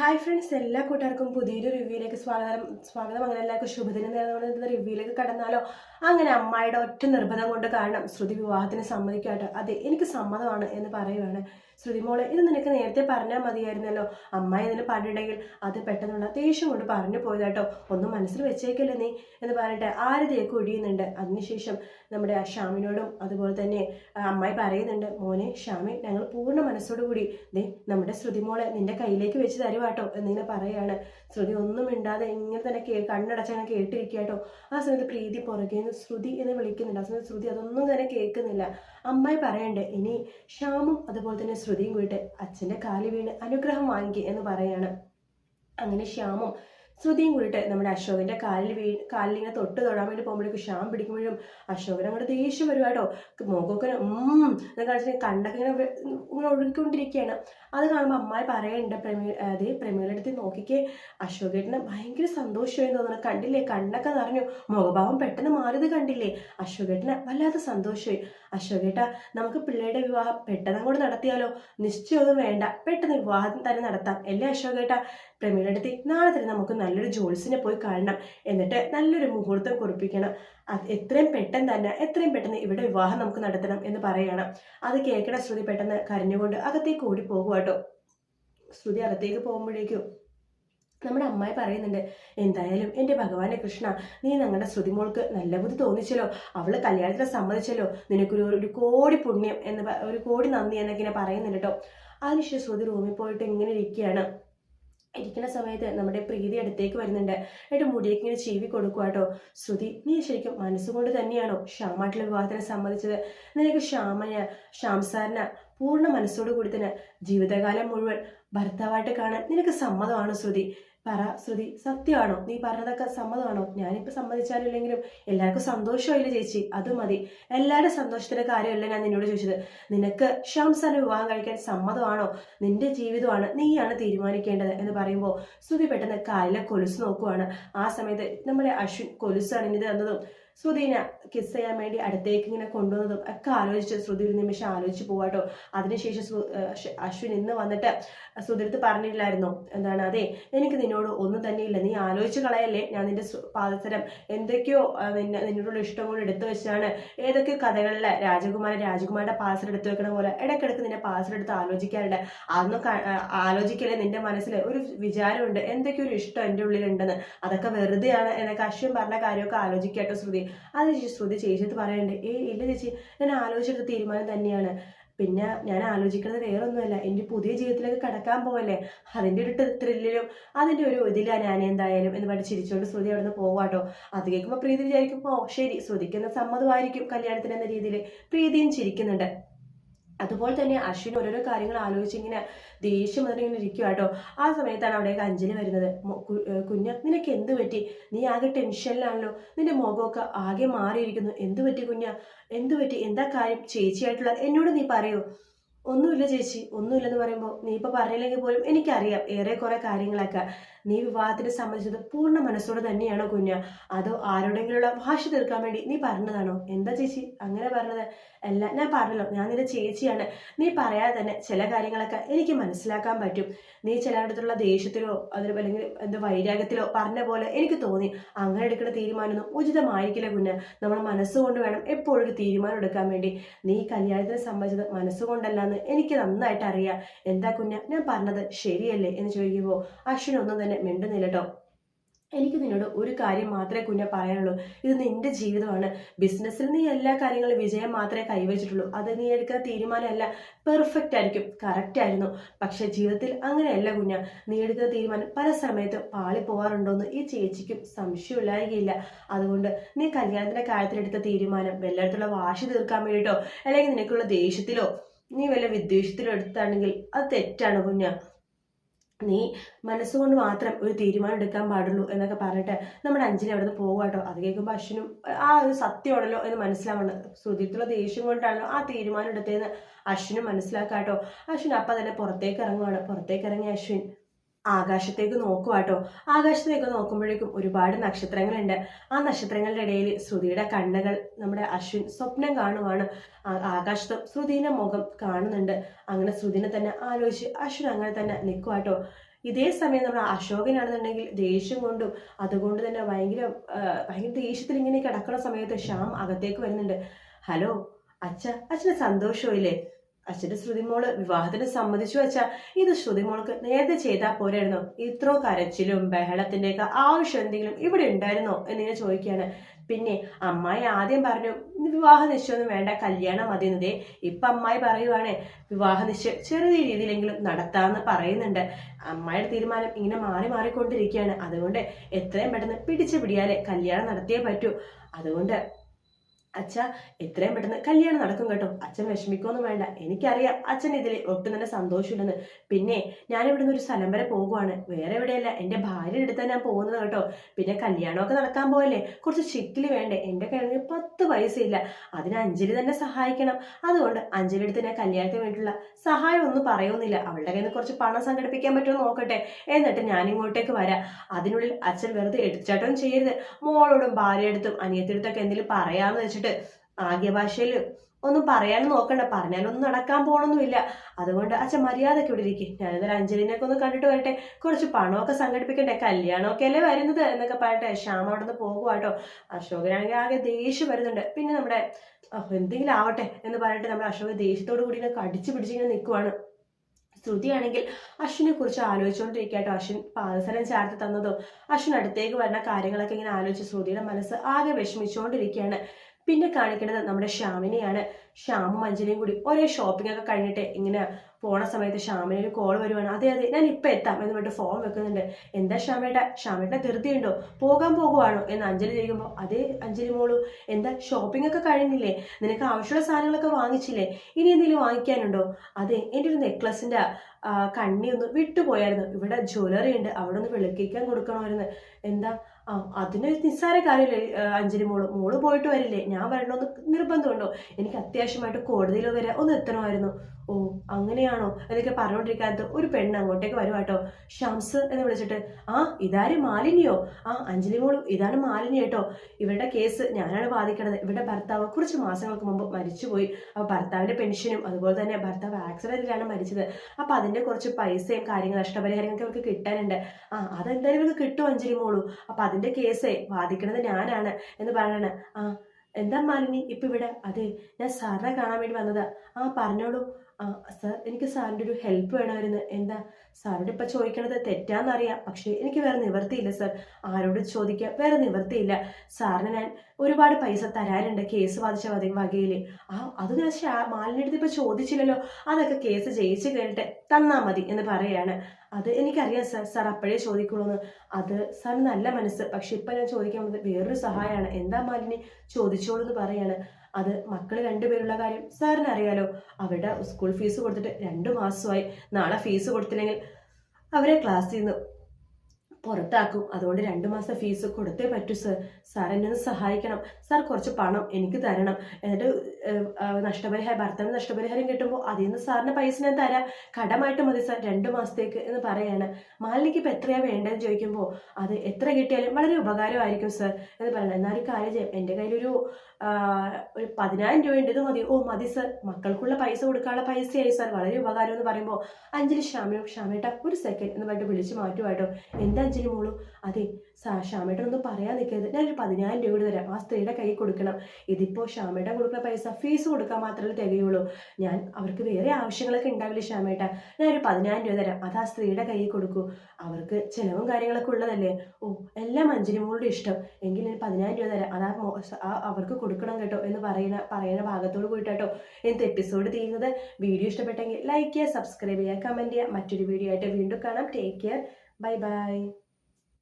Hi friends എല്ലാ കൂട്ടുകാർക്കും പുതിയൊരു റിവ്യൂയിലേക്ക് സ്വാഗതം. സ്വാഗതം. അങ്ങനെ എല്ലാവർക്കും ശുഭദിനം നേർന്നുകൊണ്ട് റിവ്യൂയിലേക്ക് കടന്നാലോ? അങ്ങനെ അമ്മായിയുടെ ഒറ്റ നിർബന്ധം കൊണ്ട് കാരണം ശ്രുതി വിവാഹത്തിന് സമ്മതിക്കാട്ടോ. അതെ എനിക്ക് സമ്മതമാണ് എന്ന് പറയുവാണ്. ശ്രുതി മോളെ ഇത് നിനക്ക് നേരത്തെ പറഞ്ഞാൽ മതിയായിരുന്നല്ലോ. അമ്മായി ഇതിന് പറഞ്ഞിട്ടുണ്ടെങ്കിൽ അത് പെട്ടെന്നുള്ള ദേഷ്യം കൊണ്ട് പറഞ്ഞു പോയതാട്ടോ. ഒന്നും മനസ്സിൽ വെച്ചേക്കല്ലേ നീ എന്ന് പറഞ്ഞിട്ട് ആരതിയൊക്കെ ഒഴിയുന്നുണ്ട് അതിനുശേഷം നമ്മുടെ ആ ഷ്യാമിനോടും അതുപോലെ തന്നെ അമ്മായി പറയുന്നുണ്ട് മോനെ ഷ്യാമി ഞങ്ങൾ പൂർണ മനസ്സോടുകൂടി ദേ നമ്മുടെ ശ്രുതി മോളെ നിന്റെ കയ്യിലേക്ക് വെച്ച് തരുവാട്ടോ എന്നിങ്ങനെ പറയാണ്. ശ്രുതി ഒന്നും മിണ്ടാതെ ഇങ്ങനെ തന്നെ കേ കണ്ണടച്ചങ്ങനെ കേട്ടിരിക്കാട്ടോ ആ സമയത്ത് പ്രീതി പുറകെ നിന്ന് ശ്രുതി എന്ന് വിളിക്കുന്നുണ്ട്. ആ സമയത്ത് ശ്രുതി അതൊന്നും തന്നെ കേൾക്കുന്നില്ല. അമ്മായി പറയണ്ടേ ഇനി ശ്യാമും അതുപോലെ തന്നെ ശ്രുതിയും കൂടിയിട്ട് അച്ഛന്റെ കാലി വീണ് അനുഗ്രഹം വാങ്ങിക്കുക എന്ന് പറയാണ്. അങ്ങനെ ശ്യാമും ശ്രുതിയും കൂടിയിട്ട് നമ്മുടെ അശോകന്റെ കാലിൽ വീ കാലിൽ ഇങ്ങനെ തൊട്ട് തൊടാൻ വേണ്ടി പോകുമ്പോഴേക്കും ഷാം പിടിക്കുമ്പോഴും അശോകൻ അങ്ങോട്ട് ദേഷ്യം വരുവാട്ടോ മുഖമൊക്കെ ഉം എന്ന് കാണിച്ചാൽ കണ്ടൊക്കെ ഇങ്ങനെ ഇങ്ങനെ ഒഴുകിക്കൊണ്ടിരിക്കുകയാണ്. അത് കാണുമ്പോൾ അമ്മായി പറയുന്നുണ്ട് പ്രമീ അത് പ്രമീളയുടെ അടുത്ത് നോക്കിക്കേ അശോകേട്ടന് ഭയങ്കര സന്തോഷമായി തോന്നുന്നു. കണ്ടില്ലേ? കണ്ണൊക്കെ നിറഞ്ഞു. മുഖഭാവം പെട്ടെന്ന് മാറിയത് കണ്ടില്ലേ? അശോകേട്ടന് വല്ലാത്ത സന്തോഷമായി. അശോകേട്ട നമുക്ക് പിള്ളേരുടെ വിവാഹം പെട്ടെന്ന് അങ്ങോട്ട് നടത്തിയാലോ? നിശ്ചയമൊന്നും വേണ്ട. പെട്ടെന്ന് വിവാഹം തന്നെ നടത്താം. അല്ലേ അശോകേട്ട? പ്രമീളയുടെ അടുത്ത് നാളെ തന്നെ നമുക്ക് നല്ലൊരു ജോലിസിനെ പോയി കാണണം. എന്നിട്ട് നല്ലൊരു മുഹൂർത്തം കുറിപ്പിക്കണം. എത്രയും പെട്ടെന്ന് തന്നെ എത്രയും പെട്ടെന്ന് ഇവിടെ വിവാഹം നമുക്ക് നടത്തണം എന്ന് പറയണം. അത് കേൾക്കണ ശ്രുതി പെട്ടെന്ന് കരഞ്ഞുകൊണ്ട് അകത്തേക്ക് ഓടി പോകുക കേട്ടോ ശ്രുതി അകത്തേക്ക് പോകുമ്പോഴേക്കും നമ്മുടെ അമ്മായി പറയുന്നുണ്ട് എന്തായാലും എന്റെ ഭഗവാനെ കൃഷ്ണ നീ ഞങ്ങളുടെ ശ്രുതിമോൾക്ക് നല്ല ബുദ്ധി തോന്നിച്ചല്ലോ. അവൾ കല്യാണത്തിന് സമ്മതിച്ചല്ലോ. നിനക്കൊരു ഒരു കോടി പുണ്യം എന്ന് ഒരു കോടി നന്ദി എന്നൊക്കെ ഇങ്ങനെ പറയുന്നുണ്ട് കേട്ടോ അതിനുശേഷം ശ്രുതി റൂമിൽ പോയിട്ട് ഇങ്ങനെ ഇരിക്കുകയാണ്. ഇരിക്കുന്ന സമയത്ത് നമ്മുടെ പ്രീതി അടുത്തേക്ക് വരുന്നുണ്ട്. എന്നിട്ട് മുടിയൊക്കെ ഇങ്ങനെ ചീവി കൊടുക്കുക കേട്ടോ ശ്രുതി നീ ശരിക്കും മനസ്സുകൊണ്ട് തന്നെയാണോ ശ്യാമായിട്ടുള്ള വിവാഹത്തിനെ സമ്മതിച്ചത്? നിനക്ക് ശ്യാമന് ശ്യാം പൂർണ മനസ്സോടു കൂടി തന്നെ ജീവിതകാലം മുഴുവൻ ഭർത്താവായിട്ട് കാണാൻ നിനക്ക് സമ്മതമാണ് ശ്രുതി? പറ ശ്രുതി. സത്യമാണോ? നീ പറഞ്ഞതൊക്കെ സമ്മതമാണോ? ഞാനിപ്പോൾ സമ്മതിച്ചാലും ഇല്ലെങ്കിലും എല്ലാവർക്കും സന്തോഷമായില്ല ചേച്ചി? അത് മതി. എല്ലാവരുടെ സന്തോഷത്തിന്റെ കാര്യമല്ല ഞാൻ നിന്നോട് ചോദിച്ചത്. നിനക്ക് ശ്യാം വിവാഹം കഴിക്കാൻ സമ്മതമാണോ? നിന്റെ ജീവിതമാണ് നീയാണ് തീരുമാനിക്കേണ്ടത് എന്ന് പറയുമ്പോൾ ശ്രുതി പെട്ടെന്ന് കാലിലെ കൊലുസ് നോക്കുവാണ്. ആ സമയത്ത് നമ്മുടെ അശ്വിൻ കൊലുസ് അണിഞ്ഞത് തന്നതും. ശ്രുതിനെ കിസ് ചെയ്യാൻ വേണ്ടി അടുത്തേക്ക് ഇങ്ങനെ കൊണ്ടുവന്നതും ഒക്കെ ആലോചിച്ച് ശ്രുതി ഒരു നിമിഷം ആലോചിച്ച് പോവാട്ടോ അതിനുശേഷം അശ്വിൻ ഇന്ന് വന്നിട്ട് ശ്രുതി അടുത്ത് പറഞ്ഞില്ലായിരുന്നോ. എന്താണ്? അതെ എനിക്ക് നിന്നോട് ഒന്നും തന്നെയില്ല നീ ആലോചിച്ച് കളയല്ലേ? ഞാൻ നിന്റെ പാദസരം എന്തൊക്കെയോ നിന്നെ നിന്നോടുള്ള ഇഷ്ടം കൊണ്ട് എടുത്തു വെച്ചാണ് ഏതൊക്കെ കഥകളിലെ രാജകുമാരൻ രാജകുമാരുടെ പാദസരം എടുത്തു വെക്കണ പോലെ ഇടയ്ക്കിടയ്ക്ക് നിന്റെ പാദസരം എടുത്ത് ആലോചിക്കാറുണ്ട്. അതൊന്നും ആലോചിക്കല്ലേ? നിന്റെ മനസ്സിൽ ഒരു വിചാരമുണ്ട്. എന്തൊക്കെയോ ഒരു ഇഷ്ടം എന്റെ ഉള്ളിലുണ്ടെന്ന്. അതൊക്കെ വെറുതെയാണ് എന്നൊക്കെ അശ്വൻ പറഞ്ഞ കാര്യമൊക്കെ ആലോചിക്കട്ടോ ശ്രുതി. അത് ചേച്ചി ശ്രുതി ചേച്ചിട്ട് പറയണ്ടേ ഏ ഇല്ല ചേച്ചി ഞാൻ ആലോചിച്ചെടുത്ത തീരുമാനം തന്നെയാണ്. പിന്നെ ഞാൻ ആലോചിക്കുന്നത് വേറൊന്നുമല്ല എന്റെ പുതിയ ജീവിതത്തിലേക്ക് കടക്കാൻ പോവല്ലേ അതിന്റെ ഒരു ത്രില്ലിലും അതിന്റെ ഒരു ഇതിലാണ് ഞാൻ എന്തായാലും എന്ന് പറഞ്ഞ് ചിരിച്ചുകൊണ്ട് ശ്രുതി അവിടെ നിന്ന് പോവാട്ടോ അത് കേൾക്കുമ്പോൾ പ്രീതി വിചാരിക്കും ഓ ശരി ശ്രുതിക്കുന്ന സമ്മതമായിരിക്കും കല്യാണത്തിന് എന്ന രീതിയിൽ പ്രീതിയും ചിരിക്കുന്നുണ്ട്. അതുപോലെ തന്നെ അശ്വിൻ ഓരോരോ കാര്യങ്ങൾ ആലോചിച്ച് ഇങ്ങനെ ദേഷ്യം വന്നിട്ട് ഇങ്ങനെ ഇരിക്കുക കേട്ടോ. ആ സമയത്താണ് അവിടേക്ക് അഞ്ജലി വരുന്നത്. കുഞ്ഞ് നിനക്ക് എന്ത് പറ്റി? നീ ആകെ ടെൻഷനിലാണല്ലോ. നിന്റെ മുഖമൊക്കെ ആകെ മാറിയിരിക്കുന്നു. എന്ത് പറ്റി കുഞ്ഞ? എന്ത് പറ്റി? എന്താ കാര്യം? ചേച്ചിയായിട്ടുള്ള എന്നോട് നീ പറയൂ. ഒന്നുമില്ല ചേച്ചി ഒന്നുമില്ലെന്ന് പറയുമ്പോൾ നീ ഇപ്പൊ പറഞ്ഞില്ലെങ്കിൽ പോലും എനിക്കറിയാം ഏറെ കുറെ കാര്യങ്ങളൊക്കെ. നീ വിവാഹത്തിന് സംബന്ധിച്ചത് പൂർണ മനസ്സോടെ തന്നെയാണോ കുഞ്ഞ? അതോ ആരോടെങ്കിലുള്ള ഭാഷ തീർക്കാൻ വേണ്ടി നീ പറഞ്ഞതാണോ? എന്താ ചേച്ചി അങ്ങനെ പറഞ്ഞത്? അല്ല ഞാൻ പറഞ്ഞല്ലോ ഞാൻ നിന്റെ ചേച്ചിയാണ്. നീ പറയാതെ തന്നെ ചില കാര്യങ്ങളൊക്കെ എനിക്ക് മനസ്സിലാക്കാൻ പറ്റും. നീ ചിലയിടത്തുള്ള ദേഷ്യത്തിലോ അതിൽ അല്ലെങ്കിൽ എന്താ വൈരാഗ്യത്തിലോ പറഞ്ഞ പോലെ എനിക്ക് തോന്നി. അങ്ങനെ എടുക്കുന്ന തീരുമാനമൊന്നും ഉചിതമായിരിക്കില്ല കുഞ്ഞ്. നമ്മൾ മനസ്സുകൊണ്ട് വേണം എപ്പോഴും തീരുമാനം എടുക്കാൻ വേണ്ടി. നീ കല്യാണത്തിനെ സംബന്ധിച്ചത് മനസ്സുകൊണ്ടല്ലാന്ന് എനിക്ക് നന്നായിട്ട് അറിയാം. എന്താ കുഞ്ഞ? ഞാൻ പറഞ്ഞത് ശരിയല്ലേ എന്ന് ചോദിക്കുമ്പോൾ അശ്വിൻ ഒന്നും തന്നെ മിണ്ടുന്നില്ല കേട്ടോ എനിക്ക് നിന്നോട് ഒരു കാര്യം മാത്രമേ കുഞ്ഞ പറയാനുള്ളൂ. ഇത് നിന്റെ ജീവിതമാണ്. ബിസിനസ്സിൽ നീ എല്ലാ കാര്യങ്ങളും വിജയം മാത്രമേ കൈവച്ചിട്ടുള്ളൂ. അത് നീ എടുക്കുന്ന തീരുമാനമല്ല. പെർഫെക്റ്റ് ആയിരിക്കും. കറക്റ്റ് ആയിരുന്നു. പക്ഷെ ജീവിതത്തിൽ അങ്ങനെയല്ല കുഞ്ഞ. നീ എടുക്കുന്ന തീരുമാനം പല സമയത്തും പാളി പോകാറുണ്ടോന്ന് ഈ ചേച്ചിക്കും സംശയമില്ലായിരിക്കില്ല അതുകൊണ്ട് നീ കല്യാണത്തിന്റെ കാര്യത്തിലെടുത്ത തീരുമാനം വല്ലയിടത്തുള്ള വാശി തീർക്കാൻ വേണ്ടിയിട്ടോ അല്ലെങ്കിൽ നിനക്കുള്ള ദേഷ്യത്തിലോ നീ വല്ല വിദ്വേഷത്തിലെടുത്താണെങ്കിൽ അത് തെറ്റാണ് കുഞ്ഞ. നീ മനസ്സുകൊണ്ട് മാത്രം ഒരു തീരുമാനം എടുക്കാൻ പാടുള്ളൂ എന്നൊക്കെ പറഞ്ഞിട്ട് നമ്മുടെ അഞ്ജലി അവിടെ നിന്ന് പോകാട്ടോ അത് കേൾക്കുമ്പോൾ അശ്വിനും ആ ഒരു സത്യമാണല്ലോ എന്ന് മനസ്സിലാവണം ശ്രുതിത്തുള്ള ദേഷ്യം കൊണ്ടാണല്ലോ ആ തീരുമാനം എടുത്തതെന്ന് അശ്വിനും മനസ്സിലാക്കാട്ടോ അശ്വിൻ അപ്പം തന്നെ പുറത്തേക്ക് ഇറങ്ങുവാണ്. പുറത്തേക്ക് ഇറങ്ങിയ അശ്വിൻ ആകാശത്തേക്ക് നോക്കുവാട്ടോ ആകാശത്തേക്ക് നോക്കുമ്പോഴേക്കും ഒരുപാട് നക്ഷത്രങ്ങളുണ്ട്. ആ നക്ഷത്രങ്ങളുടെ ഇടയിൽ ശ്രുതിയുടെ കണ്ണുകൾ നമ്മുടെ അശ്വിൻ സ്വപ്നം കാണുവാണ്. ആകാശത്ത് ശ്രുതിയുടെ മുഖം കാണുന്നുണ്ട്. അങ്ങനെ ശ്രുതിനെ തന്നെ ആലോചിച്ച് അശ്വിൻ അങ്ങനെ തന്നെ നിൽക്കുവാട്ടോ ഇതേ സമയം നമ്മൾ അശോകനാണെന്നുണ്ടെങ്കിൽ ദേഷ്യം കൊണ്ടും അതുകൊണ്ട് തന്നെ ഭയങ്കര ഭയങ്കര ദേഷ്യത്തിൽ ഇങ്ങനെ കിടക്കുന്ന സമയത്ത് ശ്യാം അകത്തേക്ക് വരുന്നുണ്ട്. ഹലോ അച്ഛ അച്ഛന് സന്തോഷമില്ലേ? അച്ഛന്റെ ശ്രുതിമോൾ വിവാഹത്തിന് സമ്മതിച്ചു വെച്ചാ ഇത് ശ്രുതിമോൾക്ക് നേരത്തെ ചെയ്താൽ പോരായിരുന്നോ. ഇത്രോ കരച്ചിലും ബഹളത്തിന്റെയൊക്കെ ആവശ്യം എന്തെങ്കിലും ഇവിടെ ഉണ്ടായിരുന്നോ എന്നിങ്ങനെ ചോദിക്കുകയാണ്. പിന്നെ അമ്മായി ആദ്യം പറഞ്ഞു "ഇന്ന് വിവാഹ നിശ്ചയമൊന്നും വേണ്ട കല്യാണം മതി എന്നതേ ഇപ്പൊ അമ്മായി പറയുവാണ്. വിവാഹ നിശ്ചയം ചെറിയ രീതിയിലെങ്കിലും നടത്താമെന്ന് പറയുന്നുണ്ട്. അമ്മായിയുടെ തീരുമാനം ഇങ്ങനെ മാറി മാറിക്കൊണ്ടിരിക്കുകയാണ്. അതുകൊണ്ട് എത്രയും പെട്ടെന്ന് പിടിച്ചു പിടിയാലേ കല്യാണം നടത്തിയേ പറ്റൂ. അതുകൊണ്ട് അച്ഛ എത്രയും പെട്ടെന്ന് കല്യാണം നടക്കും കേട്ടോ. അച്ഛൻ വിഷമിക്കൊന്നും വേണ്ട. എനിക്കറിയാം അച്ഛൻ ഇതിൽ ഒട്ടും തന്നെ സന്തോഷമില്ലെന്ന്. പിന്നെ ഞാൻ ഇവിടുന്ന് ഒരു സ്ഥലം വരെ പോകുവാണ്. വേറെ എവിടെയല്ല. എന്റെ ഭാര്യയുടെ അടുത്ത് ഞാൻ പോകുന്നത് കേട്ടോ. പിന്നെ കല്യാണമൊക്കെ നടക്കാൻ പോയല്ലേ കുറച്ച് ചിക്കിലി വേണ്ടേ? എന്റെ കയ്യിൽ പത്ത് പൈസയില്ല. അതിന് അഞ്ജലി തന്നെ സഹായിക്കണം. അതുകൊണ്ട് അഞ്ജലി അടുത്ത് ഞാൻ കല്യാണത്തിന് വേണ്ടിയിട്ടുള്ള സഹായം ഒന്നും പറയുന്നില്ല. അവളുടെ കയ്യിൽ നിന്ന് കുറച്ച് പണം സംഘടിപ്പിക്കാൻ പറ്റുമോ നോക്കട്ടെ. എന്നിട്ട് ഞാൻ ഇങ്ങോട്ടേക്ക് വരാം. അതിനുള്ളിൽ അച്ഛൻ വെറുതെ എടുച്ചാട്ടം ചെയ്യരുത്. മോളോടും ഭാര്യയെടുത്തും അനിയത്തിയെടുത്തൊക്കെ എന്തെങ്കിലും പറയാമെന്ന് വെച്ചിട്ട് ആദ്യ ഭാഷയിൽ ഒന്നും പറയാനും നോക്കണ്ട. പറഞ്ഞാലൊന്നും നടക്കാൻ പോണൊന്നുമില്ല. അതുകൊണ്ട് അച്ഛൻ മര്യാദയ്ക്ക് ഇവിടെ ഇരിക്കും. ഞാനിതൊരു അഞ്ജലിനെയൊക്കെ ഒന്ന് കണ്ടിട്ട് വരട്ടെ. കുറച്ച് പണമൊക്കെ സംഘടിപ്പിക്കണ്ടേ? കല്യാണമൊക്കെ അല്ലേ വരുന്നത്? എന്നൊക്കെ പറയട്ടെ ശ്യാമ അവിടെ നിന്ന് പോകുവാട്ടോ അശോകനാണെങ്കിൽ ആകെ ദേഷ്യം വരുന്നുണ്ട്. പിന്നെ നമ്മുടെ എന്തെങ്കിലും ആവട്ടെ എന്ന് പറഞ്ഞിട്ട് നമ്മുടെ അശോക ദേഷ്യത്തോടു കൂടി ഇങ്ങനെ കടിച്ചു പിടിച്ചിങ്ങനെ നിൽക്കുവാണ് ശ്രുതിയാണെങ്കിൽ അശ്വിനെ കുറിച്ച് ആലോചിച്ചുകൊണ്ടിരിക്കട്ടോ അശ്വിൻ പാദസരം ചേർത്ത് തന്നതോ അശ്വിൻ അടുത്തേക്ക് വരുന്ന കാര്യങ്ങളൊക്കെ ഇങ്ങനെ ആലോചിച്ച് ശ്രുതിയുടെ മനസ്സ് ആകെ വിഷമിച്ചുകൊണ്ടിരിക്കുകയാണ് പിന്നെ കാണിക്കുന്നത് നമ്മുടെ ശ്യാമിനെയാണ്. ശ്യാമും അഞ്ജലിയും കൂടി ഒരേ ഷോപ്പിംഗ് ഒക്കെ കഴിഞ്ഞിട്ട് ഇങ്ങനെ പോണ സമയത്ത് ശ്യാമിന് ഒരു കോൾ വരുവാണ്. അതെ അതെ ഞാൻ ഇപ്പൊ എത്താം എന്ന് പറഞ്ഞിട്ട് ഫോൺ വെക്കുന്നുണ്ട്. എന്താ ശ്യാമേട്ട? ശ്യാമേട്ട ധൃതിയുണ്ടോ? പോകാൻ പോകുവാണോ? എന്ന് അഞ്ജലി ചോദിക്കുമ്പോൾ അതേ അഞ്ജലി മോളു എന്താ ഷോപ്പിംഗ് ഒക്കെ കഴിഞ്ഞില്ലേ? നിനക്ക് ആവശ്യമുള്ള സാധനങ്ങളൊക്കെ വാങ്ങിച്ചില്ലേ? ഇനി എന്തെങ്കിലും വാങ്ങിക്കാനുണ്ടോ? അതെ എന്റെ ഒരു നെക്ലസിന്റെ കണ്ണി ഒന്ന് വിട്ടുപോയായിരുന്നു. ഇവിടെ ജ്വല്ലറി ഉണ്ട്. അവിടെ ഒന്ന് വിളക്കിക്കാൻ കൊടുക്കണമായിരുന്നു. എന്താ? ആ അതിന് നിസ്സാര കാര്യമില്ല? അഞ്ജലി മോൾ മോൾ പോയിട്ട് വരില്ലേ? ഞാൻ വരണമെന്ന് നിർബന്ധമുണ്ടോ? എനിക്ക് അത്യാവശ്യമായിട്ട് കോടതിയിൽ വരെ ഒന്ന് എത്തണമായിരുന്നു. ഓ അങ്ങനെയാണോ? എന്നൊക്കെ പറഞ്ഞുകൊണ്ടിരിക്കാത്ത ഒരു പെണ്ണ് അങ്ങോട്ടേക്ക് വരുവാട്ടോ ഷംസ് എന്ന് വിളിച്ചിട്ട് ആ ഇതാര് മാലിന്യോ? ആ അഞ്ജലി മോളും ഇതാണ് മാലിന്യ കേട്ടോ. ഇവരുടെ കേസ് ഞാനാണ് വാദിക്കണത്. ഇവരുടെ ഭർത്താവ് കുറച്ച് മാസങ്ങൾക്ക് മുമ്പ് മരിച്ചുപോയി. അപ്പൊ ഭർത്താവിന്റെ പെൻഷനും അതുപോലെ തന്നെ ഭർത്താവ് ആക്സിഡന്റിലാണ് മരിച്ചത്. അപ്പൊ അതിന്റെ കുറച്ച് പൈസയും കാര്യങ്ങളും നഷ്ടപരിഹാരങ്ങളൊക്കെ അവർക്ക് കിട്ടാനുണ്ട്. ആ അതെന്തായാലും ഇവർക്ക് കിട്ടും അഞ്ജലി മോളു. അപ്പൊ അതിന്റെ കേസേ വാദിക്കണത് ഞാനാണ് എന്ന് പറയണ ആ എന്താ മാലിനി ഇപ്പൊ ഇവിടെ? അതെ ഞാൻ സാറിനെ കാണാൻ വേണ്ടി വന്നതാ. ആ പറഞ്ഞോളൂ. ആ സാർ എനിക്ക് സാറിന്റെ ഒരു ഹെൽപ്പ് വേണമായിരുന്നു. എന്താ? സാറിന്റെ ഇപ്പൊ ചോദിക്കണത് തെറ്റാന്നറിയാം. പക്ഷേ എനിക്ക് വേറെ നിവർത്തിയില്ല സാർ. ആരോട് ചോദിക്കുക വേറെ നിവർത്തിയില്ല സാറിന് ഞാൻ ഒരുപാട് പൈസ തരാറുണ്ട് കേസ് വാദിച്ച വക- വകയിൽ ആ അത് ഞാൻ മാലിന്യ അടുത്ത് ഇപ്പൊ ചോദിച്ചില്ലല്ലോ. അതൊക്കെ കേസ് ജയിച്ച് കഴിഞ്ഞിട്ട് തന്നാ മതി എന്ന് പറയാണ്. അത് എനിക്കറിയാം സാർ സാർ അപ്പോഴേ ചോദിക്കുള്ളൂ എന്ന് അത് സാർ നല്ല മനസ്സ്. പക്ഷെ ഇപ്പം ഞാൻ ചോദിക്കാൻ വന്നത് വേറൊരു സഹായമാണ് എന്താ മാലിനി? ചോദിച്ചോളൂ എന്ന് പറയാണ്. അത് മക്കൾ രണ്ടുപേരുള്ള കാര്യം സാറിന് അറിയാലോ അവരുടെ സ്കൂൾ ഫീസ് കൊടുത്തിട്ട് രണ്ട് മാസമായി. നാളെ ഫീസ് കൊടുത്തില്ലെങ്കിൽ അവരെ ക്ലാസ്സിൽ നിന്ന് പുറത്താക്കും. അതുകൊണ്ട് രണ്ട് മാസം ഫീസ് കൊടുത്തേ പറ്റൂ സർ സാർ എന്നെ ഒന്ന് സഹായിക്കണം. സാർ കുറച്ച് പണം എനിക്ക് തരണം. എന്നിട്ട് നഷ്ടപരിഹാരം ഭർത്താവിന് നഷ്ടപരിഹാരം കിട്ടുമ്പോൾ അതിൽ നിന്ന് സാറിന് പൈസ ഞാൻ തരാം. കടമായിട്ട് മതി സാർ രണ്ട് മാസത്തേക്ക് എന്ന് പറയാണ്. മാലിനിക്ക് ഇപ്പം എത്രയാണ് വേണ്ടതെന്ന് ചോദിക്കുമ്പോൾ അത് എത്ര കിട്ടിയാലും വളരെ ഉപകാരമായിരിക്കും സർ എന്ന് പറയണം. എന്നാൽ ഒരു കാര്യം ചെയ്യാം. എന്റെ കയ്യിലൊരു ഒരു പതിനായിരം രൂപ ഇത് മതി. ഓ മതി സർ മക്കൾക്കുള്ള പൈസ കൊടുക്കാനുള്ള പൈസയായി സാർ വളരെ ഉപകാരം എന്ന് പറയുമ്പോൾ അഞ്ജലി ശ്യാമയും ക്ഷാമേട്ട ഒരു സെക്കൻഡ് എന്ന് പറഞ്ഞിട്ട് വിളിച്ച് മാറ്റുമായിട്ടോ എന്താ അഞ്ജലി മോളു അതെ ശ്യാമയുടെ ഒന്നും പറയാൻ നിൽക്കരുത്. ഞാനൊരു പതിനായിരം രൂപ തരാം. ആ സ്ത്രീയുടെ കൈ കൊടുക്കണം. ഇതിപ്പോൾ ശ്യാമയുടെ കൊടുക്കുന്ന പൈസ ഫീസ് കൊടുക്കാൻ മാത്രമേ തികയുള്ളൂ. ഞാൻ അവർക്ക് വേറെ ആവശ്യങ്ങളൊക്കെ ഉണ്ടാവില്ല ശ്യാമേട്ട? ഞാനൊരു പതിനായിരം രൂപ തരാം. അത് ആ സ്ത്രീയുടെ കയ്യിൽ കൊടുക്കൂ. അവർക്ക് ചിലവും കാര്യങ്ങളൊക്കെ ഉള്ളതല്ലേ? ഓ എല്ലാം അഞ്ജലി മോളുടെ ഇഷ്ടം. എങ്കിൽ ഞാൻ പതിനായിരം രൂപ തരാം. അതാ അവർക്ക് കൊടുക്കണം കേട്ടോ എന്ന് പറയുന്ന പറയുന്ന ഭാഗത്തോട് കൂടിയിട്ടോ എന്ത് എപ്പിസോഡ് തീരുന്നത്. വീഡിയോ ഇഷ്ടപ്പെട്ടെങ്കിൽ ലൈക്ക് ചെയ്യുക സബ്സ്ക്രൈബ് ചെയ്യുക കമന്റ് ചെയ്യുക. മറ്റൊരു വീഡിയോ ആയിട്ട് വീണ്ടും കാണാം. Take care Bye bye.